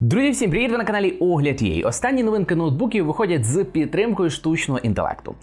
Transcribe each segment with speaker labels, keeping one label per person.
Speaker 1: Друзі, всім привіт! Ви на каналі Огляд її. Останні новинки ноутбуків виходять з підтримкою штучного інтелекту.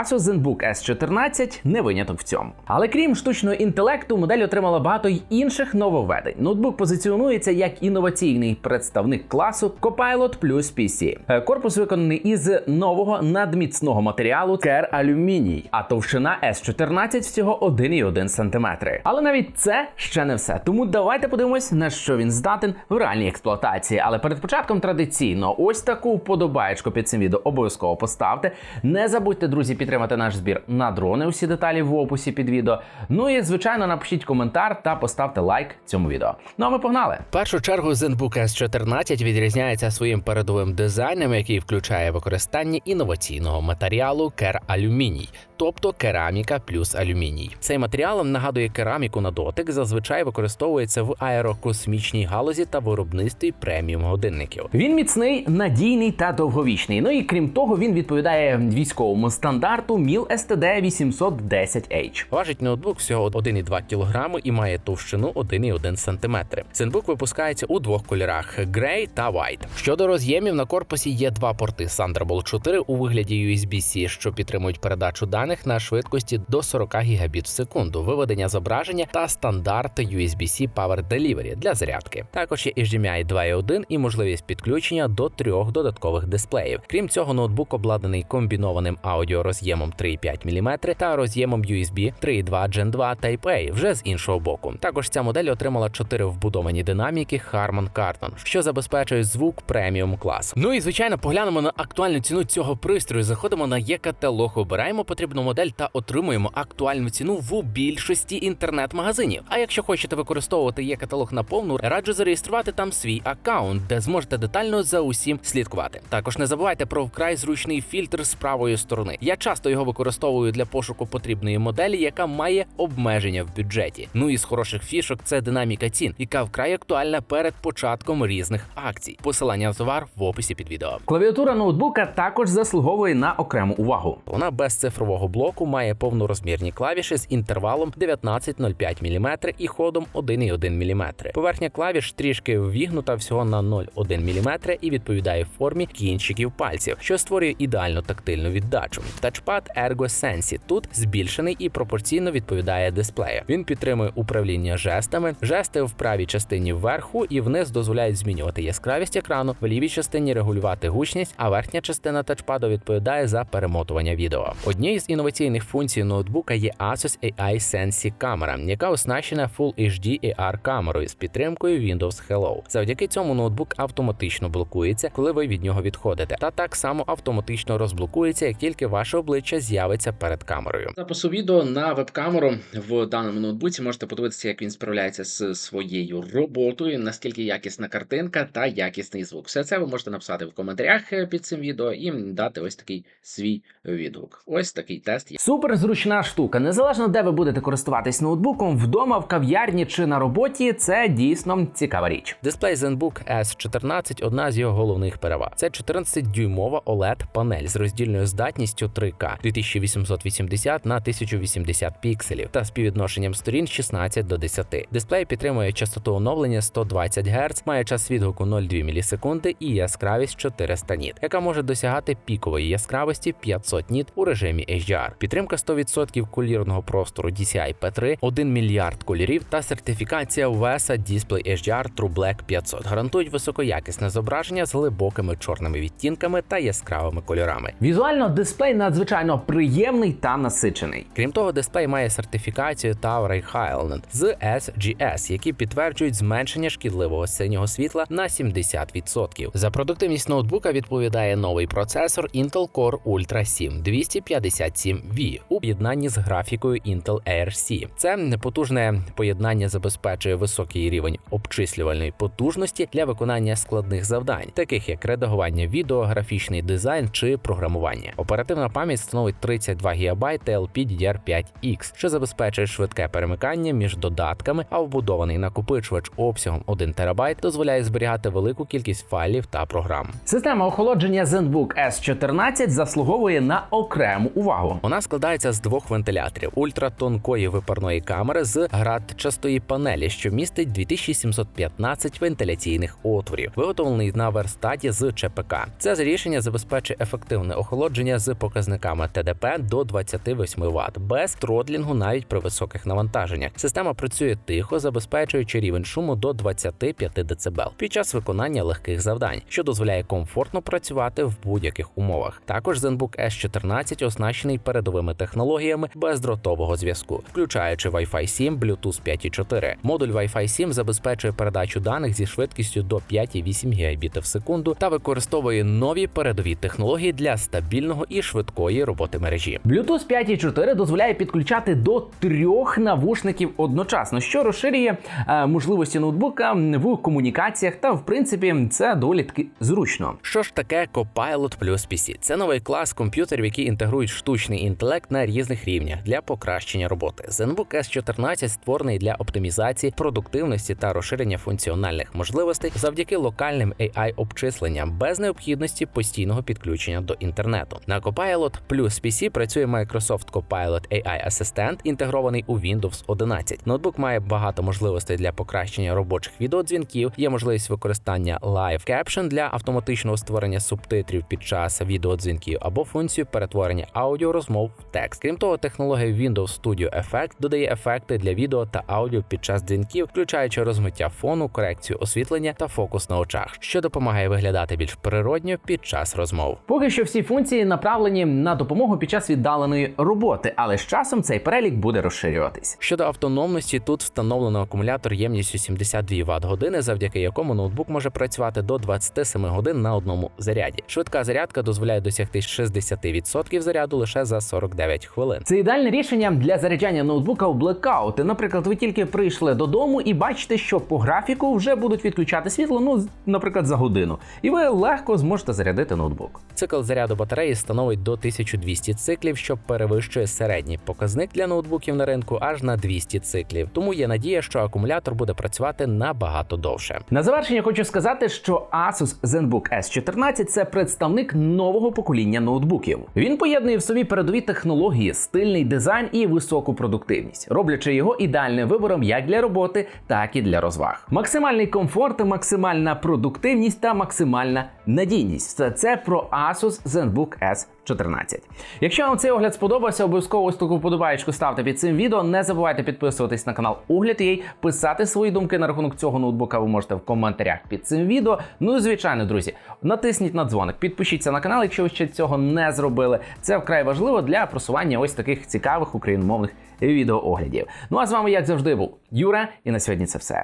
Speaker 1: Asus ZenBook S14 не виняток в цьому. Але крім штучного інтелекту, модель отримала багато й інших нововведень. Ноутбук позиціонується як інноваційний представник класу Copilot Plus PC. Е, Корпус виконаний із нового надміцного матеріалу Care алюміній, а товщина S14 всього 1,1 см. Але навіть це ще не все. Тому давайте подивимось, на що він здатен в реальній експлуатації. Але перед початком традиційно ось таку вподобаєчку під цим відео обов'язково поставте. Не забудьте, друзі, підтримати наш збір на дрони. Усі деталі в описі під відео. Ну і звичайно, напишіть коментар та поставте лайк цьому відео. Ну а ми погнали.
Speaker 2: Першу чергу ZenBook S14 відрізняється своїм передовим дизайном, який включає використання інноваційного матеріалу Кер алюміній, тобто кераміка плюс алюміній. Цей матеріал нагадує кераміку на дотик, зазвичай використовується в аерокосмічній галузі та виробництві преміум годинників.
Speaker 1: Він міцний, надійний та довговічний. Ну і крім того, він відповідає військовому стандарту MIL STD 810H.
Speaker 2: Важить ноутбук всього 1,2 кг і має товщину 1,1 см. ZenBook випускається у двох кольорах Grey та White. Щодо роз'ємів, на корпусі є два порти Thunderbolt 4 у вигляді USB-C, що підтримують передачу даних на швидкості до 40 Гбіт в секунду, виведення зображення та стандарт USB-C Power Delivery для зарядки. Також є HDMI 2.1 і можливість підключення до трьох додаткових дисплеїв. Крім цього, ноутбук обладнаний комбінованим аудіороз'ємом 3,5 мм та роз'ємом USB 3.2 Gen 2 Type-A вже з іншого боку. Також ця модель отримала чотири вбудовані динаміки Harman Kardon, що забезпечують звук преміум класу. Ну і звичайно, поглянемо на актуальну ціну цього пристрою. Заходимо на є-каталог, обираємо потрібну модель та отримуємо актуальну ціну в більшості інтернет-магазинів. А якщо хочете використовувати є-каталог наповну, раджу зареєструвати там свій аккаунт, де зможете детально за усім слідкувати. Також не забувайте про вкрай зручний фільтр з правої сторони. Я часто його використовую для пошуку потрібної моделі, яка має обмеження в бюджеті. Ну і з хороших фішок це динаміка цін, яка вкрай актуальна перед початком різних акцій. Посилання на товар в описі під відео.
Speaker 1: Клавіатура ноутбука також заслуговує на окрему увагу.
Speaker 2: Вона без цифрового блоку має повнорозмірні клавіші з інтервалом 19,05 мм і ходом 1,1 мм. Поверхня клавіш трішки ввігнута всього на 0,1 мм і відповідає формі кінчиків пальців, що створює ідеально тактильну віддачу. Тачпад Ergo Sensi тут збільшений і пропорційно відповідає дисплею. Він підтримує управління жестами. Жести в правій частині вверху і вниз дозволяють змінювати яскравість екрану, в лівій частині регулювати гучність, а верхня частина тачпаду відповідає за перемотування відео. Однією з інноваційних функцій ноутбука є Asus AI Sensi камера, яка оснащена Full HD AR камерою з підтримкою Windows Hello. Завдяки цьому ноутбук автоматично блокується, коли ви від нього відходите, та так само автоматично розблокується, як тільки ваше обличчя з'явиться перед камерою.
Speaker 3: Запису відео на веб-камеру в даному ноутбуці можете подивитися, як він справляється з своєю роботою, наскільки якісна картинка та якісний звук. Все це ви можете написати в коментарях е, під цим відео і дати ось такий свій відгук. Ось такий тест. є.
Speaker 1: Супер зручна штука. Незалежно де ви будете користуватись ноутбуком, вдома, в кав'ярні чи на роботі, це дійсно цікава річ.
Speaker 2: Дисплей ZenBook S14 – одна з його головних переваг. Це 14-дюймова oled панель з роздільною здатністю 3К 2880 на 1080 пікселів та співвідношенням сторін 16 до 10. Дисплей підтримує частоту оновлення 120 Гц, має час відгуку 0,2 мілісекунди і яскравість 400 ніт, яка може досягати пікової яскравості 500 ніт у режимі HDR. Підтримка 100% колірного простору DCI P3, 1 мільярд кольорів та сертифікація VESA Display HDR True Black 500 гарантують високоякісне зображення з глибокими чорними відтінками та яскравими кольорами.
Speaker 1: Візуально дисплей надзвичайно приємний та насичений.
Speaker 2: Крім того, дисплей має сертифікацію Tower Highland з SGS, які підтверджують зменшення шкідливого синього світла на 70%. За продуктивність ноутбука відповідає новий процесор Intel Core Ultra 7 257V у поєднанні з графікою Intel ARC. Це непотужне поєднання забезпечує високий рівень обчислювальної потужності для виконання складних завдань, таких як редагування відео, графічний дизайн чи програмування. Оперативна пам'ять становить 32 ГБ LPDDR5X, що забезпечує швидке перемикання між додатками, а вбудований накопичувач обсягом 1 ТБ дозволяє зберігати велику кількість файлів та програм.
Speaker 1: Система охолодження ZenBook S14 заслуговує на окрему увагу.
Speaker 2: Вона складається з двох вентиляторів ультратонкої випарної камери з градчастої панелі, що містить 2715 вентиляційних отворів, виготовлений на верстаті з ЧПК. Це рішення забезпечує ефективне охолодження з показниками ТДП до 28 Вт, без тротлінгу навіть при високих навантаженнях. Система працює тихо, забезпечуючи рівень шуму до 25 дБ під час виконання легких завдань, що дозволяє комфортно працювати в будь-яких умовах. Також ZenBook S14 оснащений передовими технологіями бездротового зв'язку, включаючи Wi-Fi 7, Bluetooth 5.4. Модуль Wi-Fi 7 забезпечує передачу даних зі швидкістю до 5,8 Гбіт в секунду та використовує нові передові технології для стабільного і швидкої роботи мережі.
Speaker 1: Bluetooth 5.4 дозволяє підключати до трьох навушників одночасно, що розширює е, можливості ноутбука в комунікаціях, та в принципі це доволі таки зручно.
Speaker 2: Що ж таке Copilot Plus PC? Це новий клас комп'ютерів, які інтегрують штучний інтелект на різних рівнях для покращення роботи. ZenBook S14 створений для оптимізації продуктивності та розширення функціональних можливостей завдяки локальним AI обчисленням без необхідності постійного підключення до інтернету. На Copilot Plus PC працює Microsoft Copilot AI Assistant, інтегрований у Windows 11. Ноутбук має багато можливостей для покращення робочих відеодзвінків. Є можливість використання Live Caption для автоматичного створення субтитрів під час відеодзвінків або функцію перетворення аудіорозмов в текст. Крім того, технологія Windows Studio Effect додає ефекти для відео та аудіо під час дзвінків, включаючи розмиття фону, корекцію освітлення та фокус на очах, що допомагає виглядати більш природньо під час розмов.
Speaker 1: Поки що всі функції направлені на допомогу під час віддаленої роботи, але з часом цей перелік буде розширюватись.
Speaker 2: Щодо автономності, тут встановлено акумулятор ємністю 72 Вт години, завдяки якому ноутбук може працювати до 27 годин на одному заряді. Швидка зарядка дозволяє досягти 60% заряду лише за 49 хвилин.
Speaker 1: Це ідеальне рішення для заряджання ноутбука у блекаути. Наприклад, ви тільки прийшли додому і бачите, що по графіку вже будуть відключати світло, ну, наприклад, за годину, і ви легко зможете зарядити ноутбук.
Speaker 2: Цикл заряду батареї становить до 1200 циклів, що перевищує середній показник для ноутбуків на ринку аж на 200 циклів. Тому є надія, що акумулятор буде працювати набагато довше.
Speaker 1: На завершення хочу сказати, що Asus ZenBook S14 це представник нового покоління ноутбуків. Він поєднує в собі передові технології, стильний дизайн і високу продуктивність, роблячи його ідеальним вибором як для роботи, так і для розваг. Максимальний комфорт, максимальна продуктивність та максимальна надійність все це про Asus ZenBook S14. Якщо вам цей огляд сподобався, обов'язково ось таку вподобаєчку ставте під цим відео. Не забувайте підписуватись на канал Огляд її, писати свої думки на рахунок цього ноутбука. Ви можете в коментарях під цим відео. Ну і звичайно, друзі, натисніть на дзвоник, підпишіться на канал, якщо ви ще цього не зробили. Це вкрай важливо для просування ось таких цікавих україномовних відеооглядів. Ну а з вами, як завжди, був Юра, і на сьогодні це все.